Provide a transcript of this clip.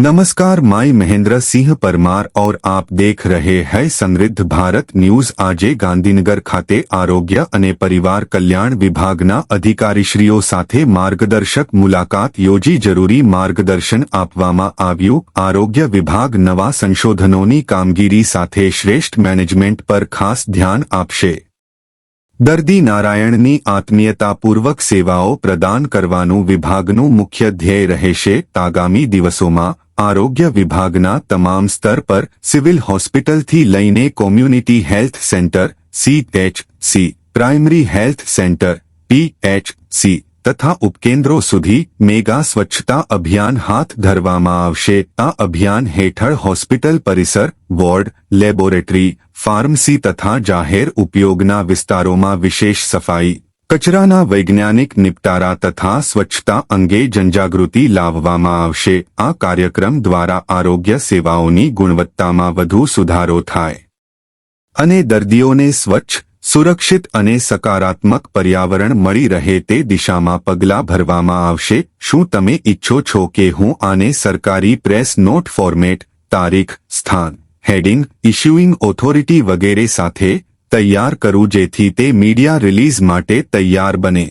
नमस्कार माई महेंद्र सिंह परमार और आप देख रहे हैं સમૃદ્ધ ભારત ન્યૂઝ આજે ગાંધીનગર ખાતે આરોગ્ય અને પરિવાર કલ્યાણ વિભાગના અધિકારીશ્રીઓ સાથે માર્ગદર્શક મુલાકાત યોજી જરૂરી માર્ગદર્શન આપવામાં આવ્યું આરોગ્ય વિભાગ નવા સંશોધનોની કામગીરી સાથે શ્રેષ્ઠ મેનેજમેન્ટ પર ખાસ ધ્યાન આપશે દર્દી નારાયણની આત્મીયતાપૂર્વક સેવાઓ પ્રદાન કરવાનું વિભાગનું મુખ્ય ધ્યેય રહેશે આગામી દિવસોમાં આરોગ્ય વિભાગના તમામ સ્તર પર સિવિલ હોસ્પિટલથી લઈને community health centre C primary health centre PHC તથા ઉપકેન્દ્રો સુધી મેગા સ્વચ્છતા અભિયાન હાથ ધરવામાં આવશે આ અભિયાન હેઠળ હોસ્પિટલ પરિસર વોર્ડ લેબોરેટરી ફાર્મસી તથા જાહેર ઉપયોગના વિસ્તારોમાં વિશેષ સફાઈ કચરાના વૈજ્ઞાનિક નિપટારા તથા સ્વચ્છતા અંગે જનજાગૃતિ લાવવામાં આવશે. આ કાર્યક્રમ દ્વારા આરોગ્ય સેવાઓની ગુણવત્તામાં વધુ સુધારો થાય. અને દર્દીઓને સ્વચ્છ, સુરક્ષિત અને સકારાત્મક પર્યાવરણ મળી રહે તે દિશામાં પગલાં ભરવામાં આવશે. શું તમે ઈચ્છો છો કે હું આને સરકારી પ્રેસ નોટ ફોર્મેટ, તારીખ, સ્થાન, હેડિંગ, ઇશ્યુઇંગ ઓથોરિટી વગેરે સાથે તૈયાર કરું જેથી તે મીડિયા રિલીઝ માટે તૈયાર બને.